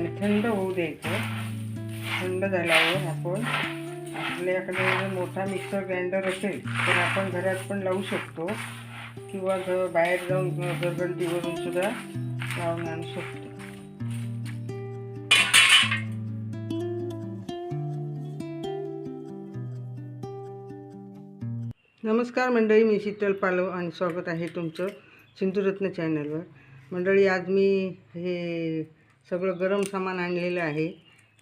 आणि थंड होऊ द्यायचं. थंड झाल्यावर आपण आपल्याकडे जर मोठा मिक्सर ग्राइंडर असेल तर आपण घरात पण लावू शकतो. किंवा घर बाहेर जाऊन घरगंटीवरून सुद्धा लावून आणू शकतो. नमस्कार मंडळी मी शीतल पालव आणि स्वागत आहे तुमचं सिंधुरत्न चॅनलवर. मंडळी आज मी हे सगळं गरम सामान आणलेलं आहे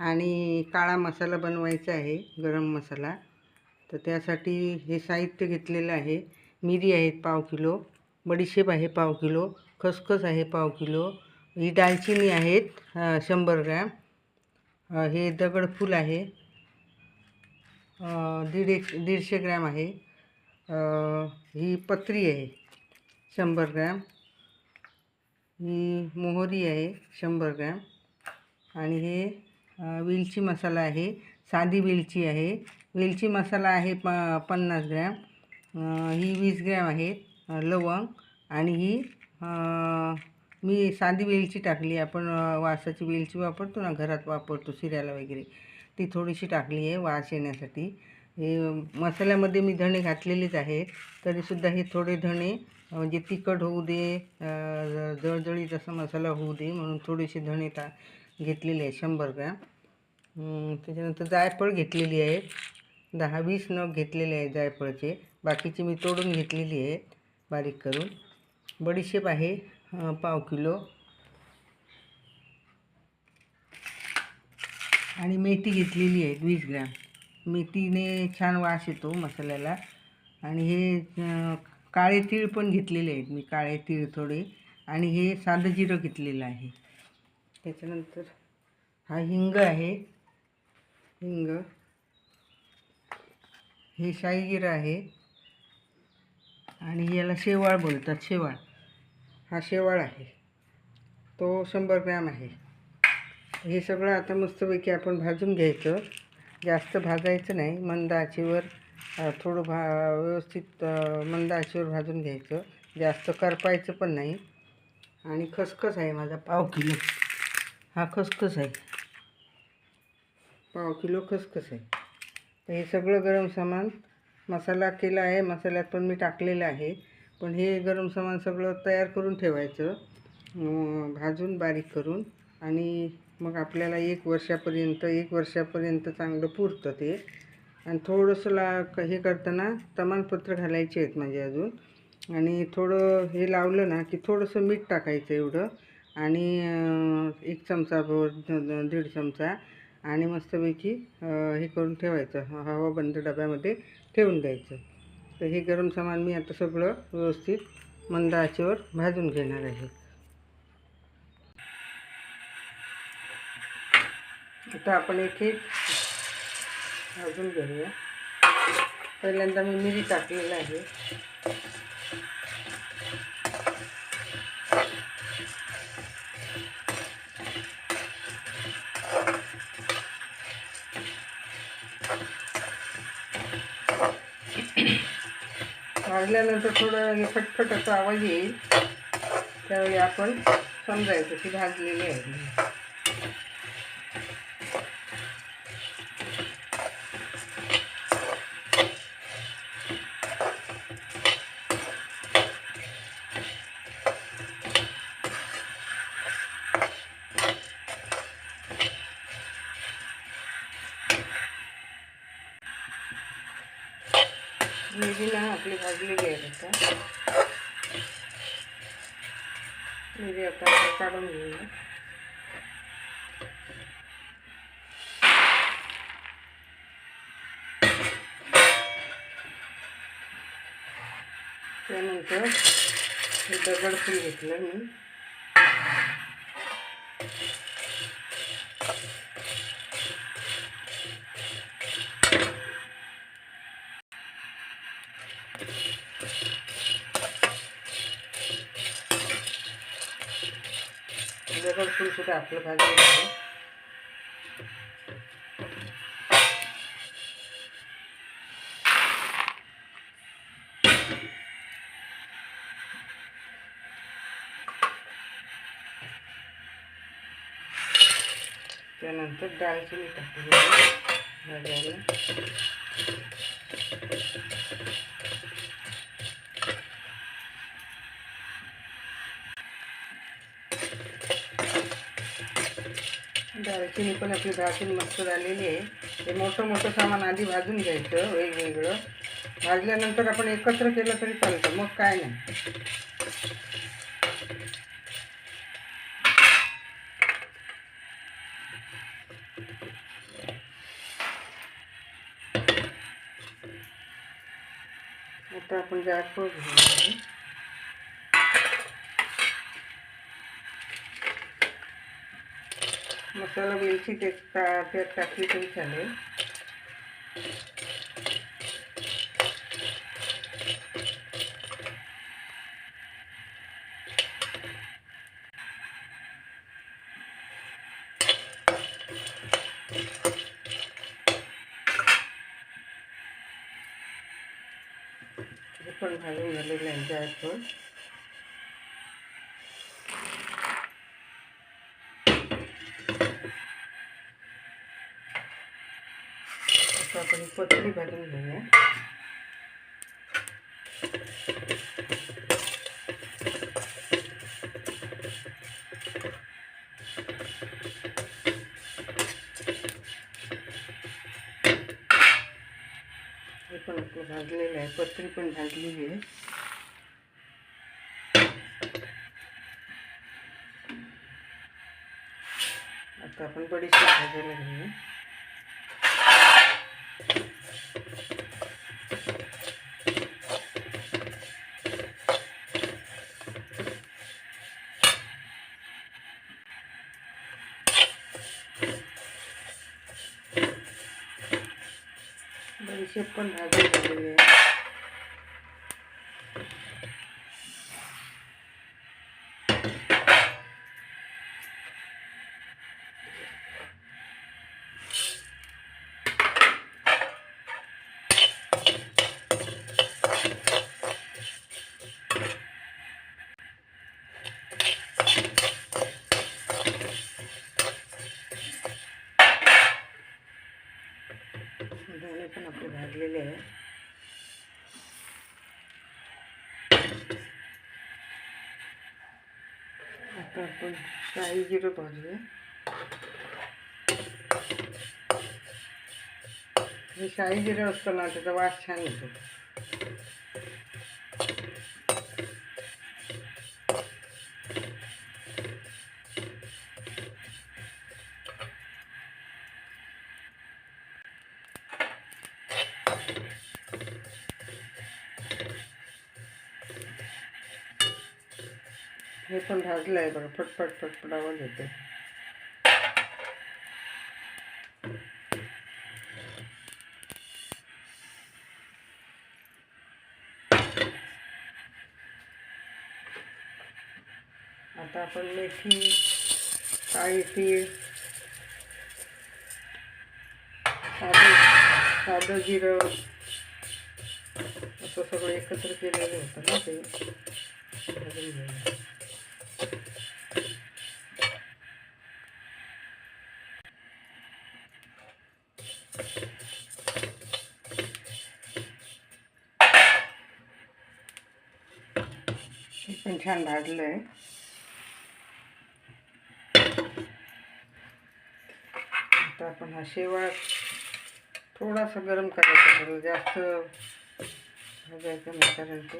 आणि काळा मसाला बनवायचा आहे गरम मसाला. तर त्यासाठी हे साहित्य घेतलेलं आहे. मिरी आहेत पाव किलो बडीशेप आहे पाव किलो खसखस आहे पाव किलो ही दालचिनी आहेत शंभर ग्रॅम. हे दगडफूल आहे दीड एक दीडशे ग्रॅम आहे. ही पत्री आहे शंभर ग्रॅम. ही मोहरी आहे शंभर ग्रॅम. आणि हे वेलची मसाला आहे साधी वेलची आहे. वेलची मसाला आहे प पन्नास ग्रॅम. ही वीस ग्रॅम आहे लवंग. आणि ही मी साधी वेलची टाकली आपण वासाची वेलची वापरतो ना घरात वापरतो शिऱ्याला वगैरे. ती थोडीशी टाकली आहे वास येण्यासाठी. हे मसाल्यामध्ये मी धणे घातलेलेच आहेत. तरीसुद्धा हे थोडे धणे म्हणजे तिखट होऊ दे अ, जळजळीत असा मसाला होऊ दे म्हणून थोडेसे धणे टा घेतलेले आहे शंभर ग्रॅम. त्याच्यानंतर जायफळ घेतलेली आहे. दहा वीस नग घेतलेले आहे जायफळचे. बाकीची मी तोडून घेतलेली आहेत बारीक करून. बडीशेप आहे पाव किलो. आणि मेथी घेतलेली आहे वीस ग्रॅम. मेथीने छान वास येतो मसाल्याला. आणि हे काळे तीळ पण घेतलेले आहेत मी काळे तीळ थोडे. आणि हे साधं जिरं घेतलेलं आहे. त्याच्यानंतर हा हिंग आहे. हिंग. हे शाही जिरं आहे. आणि याला शेवाळ बोलतात शेवाळ. हा शेवाळ आहे. तो शंभर ग्रॅम आहे. हे सगळं आता मस्तपैकी आपण भाजून घ्यायचं. जास्त भाजायचं नाही. मंद आचेवर थोडं भा व्यवस्थित अ, मंद आचेवर भाजून घ्यायचं. जास्त करपायचं पण नाही. आणि खसखस आहे माझा पाव किलो. हा खसखस आहे. पाव किलो खसखस आहे. तर हे सगळं गरम सामान मसाला केला आहे. मसाल्यात पण मी टाकलेलं आहे. पण हे गरम सामान सगळं तयार करून ठेवायचं. भाजून बारीक करून. आणि मग आपल्याला एक वर्षापर्यंत एक वर्षापर्यंत चांगलं पुरतं ते. आणि थोडंसं ला क- हे करताना तमालपत्र घालायचे आहेत म्हणजे अजून. आणि थोडं हे लावलं ना की थोडंसं मीठ टाकायचं एवढं. आणि एक चमचा दीड चमचा. आणि मस्तपैकी हे करून ठेवायचं. हवा बंद डब्यामध्ये ठेवून द्यायचं. तर हे गरम सामान मी आता सगळं व्यवस्थित मंद आचेवर भाजून घेणार आहे. आता आपण एक एक भाजून घेऊया. पहिल्यांदा मी मिरी टाकलेलं आहे. भाजल्यानंतर थोडं फटफट असा आवाज येईल. त्यावेळी आपण समजायचं की भाजलेली आहे. मिरी ना आपली भाजलेली आहे आता मिरी आता काढून घेऊया त्यानंतर हे दगडफूल घेतलं मी. दगडफूल सुद्धा आपलं भाजलेलं आहे त्यानंतर दालचिनी टाकली दालचिनी पण आपली दालचिनी मस्त झालेली आहे. ते मोठं मोठं सामान आधी भाजून घ्यायचं वेगवेगळं. भाजल्यानंतर आपण एकत्र केलं तरी चालतं मग काय नाही. आता आपण जायफळ घेऊ मसाला वेलची ते टा त्यात टाकली तरी चालेल हे पण भाजून झालेलं आहे जायफळ आता आपण ही पत्री भाजून घेऊया हे पण आपलं भाजलेलं आहे पत्री पण भाजलेली आहे आता आपण बडीशेप भाजायला घेऊया शेप पण भाजून झालेली आहे दाणे पण आपले भाजलेले आहे आता आपण शाही जिरं भाजूया. हे शाही जिरं असतं ना त्याचा वास छान येतो. हे पण भाजलं आहे बघा फटफट फटफट आवाज येतो आता आपण मेथी काळी तीळ साधं साधं जिरं असं सगळं एकत्र केलेलं होतं ना ते. छान भाजलं आहे आता आपण हा शेवाळ थोडासा गरम करायचा जास्त भाजायचं नाही कारण ते.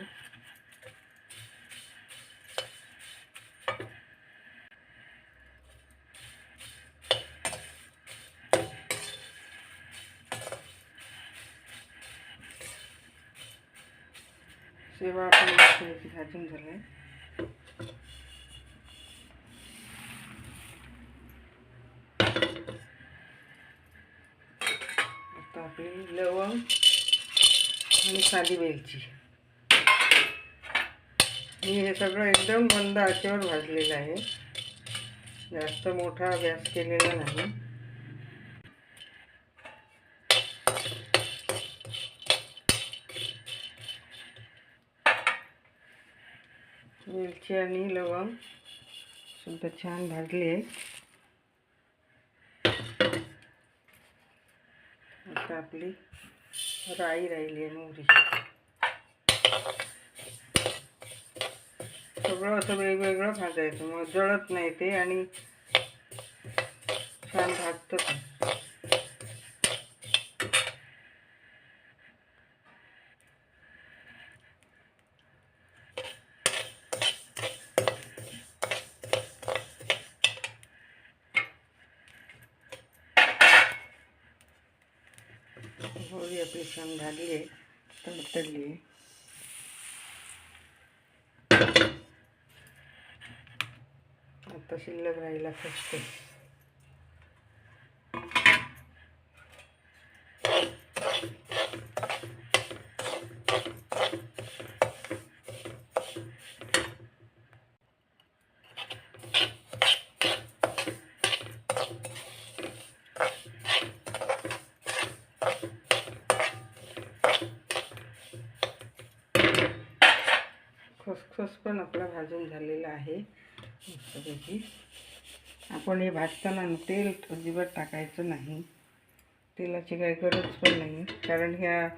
शेवाळ आपण भाजून झालं आहे लवंग आणि साधी वेलची हे एकदम मंद आचेवर भाजलेलं आहे जास्त मोठा गॅस केलेला नाही। वेलची लवंग सुद्धा छान भाजली आपली राई राहिली आहे मोहरी सगळं असं वेगवेगळं भाजायचं मग जळत नाही ते आणि छान भाजतं पण मोहरी आपली छान भाजली आहे तडतडली आहे आता शिल्लक सॉस पण आपला भाजून झालेला आहे. मस्तपैकी आपण हे भाजताना तेल अजिबात टाकायचं नाही. तेलाची काही गरज पण नाही. कारण ह्या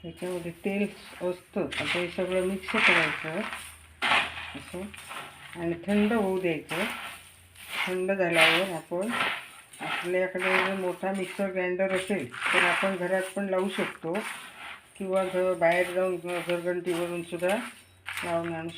ह्याच्यामध्ये तेल असतं. आता हे सगळं मिक्स करायचं. असं. आणि थंड होऊ द्यायचं. थंड झाल्यावर आपण आपल्याकडे जर मोठा मिक्सर ग्राइंडर असेल तर आपण घरात पण लावू शकतो. किंवा घ बाहेर जाऊन किंवा घरघंटीवरून सुद्धा लावून आणू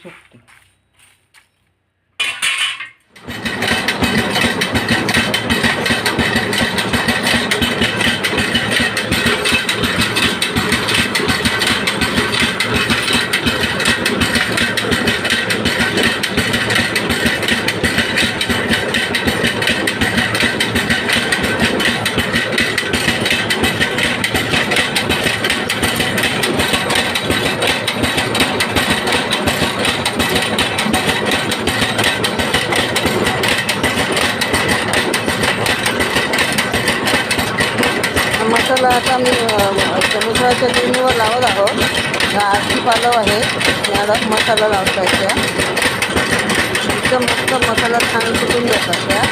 महाराष्ट्राला आता मी समुद्राच्या लिंबवर लावत आहोत. आरती पालव आहे. याला मसाला लावता त्या. एकदम मस्त मसाला छान सुटून जातात त्या.